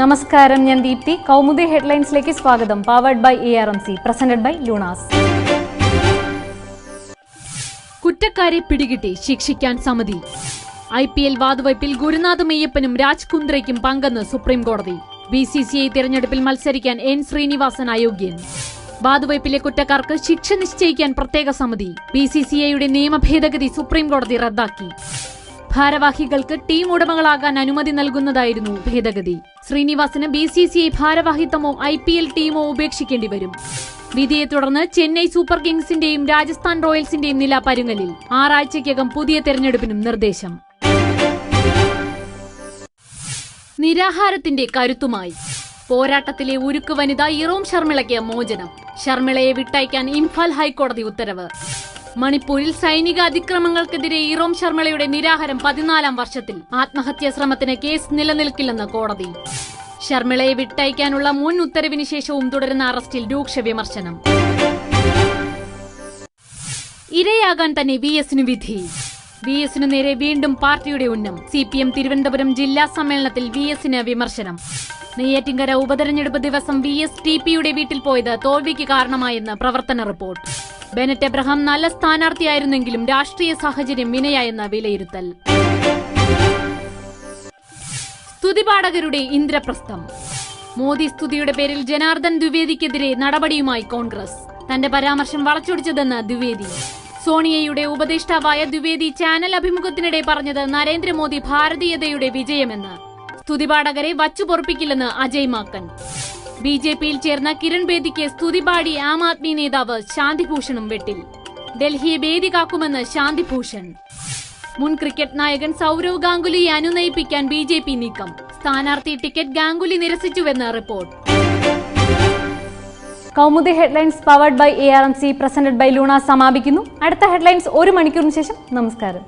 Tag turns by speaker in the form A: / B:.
A: നമസ്കാരം ഞാൻ ദീപ്തി. കൗമുദി ഹെഡ്ലൈൻസിലേക്ക് സ്വാഗതം. Powered by A R M C presented by Lunas
B: കുറ്റക്കാരെ പിടികിട്ടി ശിക്ഷിക്കാൻ സമിതി. ഐ പി എൽ വാതുവയ്പിൽ ഗുരുനാഥ് മെയ്യപ്പനും രാജ് കുന്ദ്രയ്ക്കും പങ്കെന്ന് സുപ്രീം കോടതി ബി സി സി ഐ തിരഞ്ഞെടുപ്പിൽ മത്സരിക്കാൻ എൻ ശ്രീനിവാസൻ അയോഗ്യൻ. വാതുവയ്പിലെ കുറ്റക്കാർക്ക് ശിക്ഷ നിശ്ചയിക്കാൻ പ്രത്യേക സമിതി. ബി സി സി ഐയുടെ നിയമഭേദഗതി സുപ്രീം കോടതി റദ്ദാക്കി. ഭാരവാഹികൾക്ക് ടീം ഉടമകളാകാൻ അനുമതി നൽകുന്നതായിരുന്നു ഭേദഗതി. ശ്രീനിവാസന് ബി സി സി ഐ ഭാരവാഹിത്വമോ ഐ പി എൽ ടീമോ ഉപേക്ഷിക്കേണ്ടി വരും. വിധിയെ തുടർന്ന് ചെന്നൈ സൂപ്പർ കിങ്സിന്റെയും രാജസ്ഥാൻ റോയൽസിന്റെയും നില പരുങ്ങലിൽ ആറാഴ്ചയ്ക്കകം പുതിയ തെരഞ്ഞെടുപ്പിനും നിർദ്ദേശം. നിരാഹാരത്തിന്റെ കരുത്തുമായി. പോരാട്ടത്തിലെ ഉരുക്ക് വനിത ഇറോം ശർമിളയ്ക്ക് മോചനം. ശർമിളയെ വിട്ടയക്കാൻ ഇംഫാൽ ഹൈക്കോടതി ഉത്തരവ്. മണിപ്പൂരിൽ സൈനിക അതിക്രമങ്ങൾക്കെതിരെ ഇറോം ശർമ്മളയുടെ നിരാഹാരം പതിനാലാം വർഷത്തിൽ. ആത്മഹത്യാ ശ്രമത്തിന് കേസ് നിലനിൽക്കില്ലെന്ന് കോടതി. ശർമ്മിളയെ വിട്ടയക്കാനുള്ള മുൻ ഉത്തരവിന് ശേഷവും തുടരുന്ന അറസ്റ്റിൽ രൂക്ഷ വിമർശനം. ഇരയാകാൻ തന്നെ വി എസിന് വിധി. വി എസിനു നേരെ വീണ്ടും പാർട്ടിയുടെ ഉന്നം. സി പി എം തിരുവനന്തപുരം ജില്ലാ സമ്മേളനത്തിൽ വി എസിന് വിമർശനം. നെയ്യാറ്റിങ്കര ഉപതെരഞ്ഞെടുപ്പ് ദിവസം വി എസ് ടി പിയുടെ വീട്ടിൽ പോയത് തോൽവിക്ക് കാരണമായെന്ന് പ്രവർത്തന റിപ്പോർട്ട്. ബെനറ്റ് എബ്രഹാം നല്ല സ്ഥാനാർത്ഥിയായിരുന്നെങ്കിലും രാഷ്ട്രീയ സാഹചര്യം വിനയായെന്ന വിലയിരുത്തൽ. സ്തുതിപാഠകരുടെ ഇന്ദ്രപ്രസ്ഥം. മോദി സ്തുതിയുടെ പേരിൽ ജനാർദ്ദൻ ദ്വിവേദിക്കെതിരെ നടപടിയുമായി കോൺഗ്രസ്. തന്റെ പരാമർശം വളച്ചൊടിച്ചതെന്ന് ദ്വിവേദി. സോണിയയുടെ ഉപദേഷ്ടാവായ ദ്വിവേദി ചാനൽ അഭിമുഖത്തിനിടെ പറഞ്ഞത് നരേന്ദ്രമോദി ഭാരതീയതയുടെ വിജയമെന്ന്. സ്തുതിപാഠകരെ വച്ചുപൊറപ്പിക്കില്ലെന്ന് അജയ് മാക്കൻ. ബി ജെ പിയിൽ ചേർന്ന കിരൺ ബേദിക്ക് സ്തുതി പാടി ആം ആദ്മി നേതാവ് ശാന്തിഭൂഷണും വെട്ടിൽ. ഡൽഹിയെ ബേദി കാക്കുമെന്ന് ശാന്തിഭൂഷൺ. മുൻ ക്രിക്കറ്റ് നായകൻ സൗരവ് ഗാംഗുലിയെ അനുനയിപ്പിക്കാൻ ബി ജെ പി നീക്കം. സ്ഥാനാർത്ഥി ticket Ganguly നിരസിച്ചുവെന്ന് report.
A: Kaumudi headlines powered by A R M C presented by Luna സമാപിക്കുന്നു. അടുത്ത ഹെഡ്ലൈൻസ് ഒരു മണിക്കൂറിന് ശേഷം. നമസ്കാരം.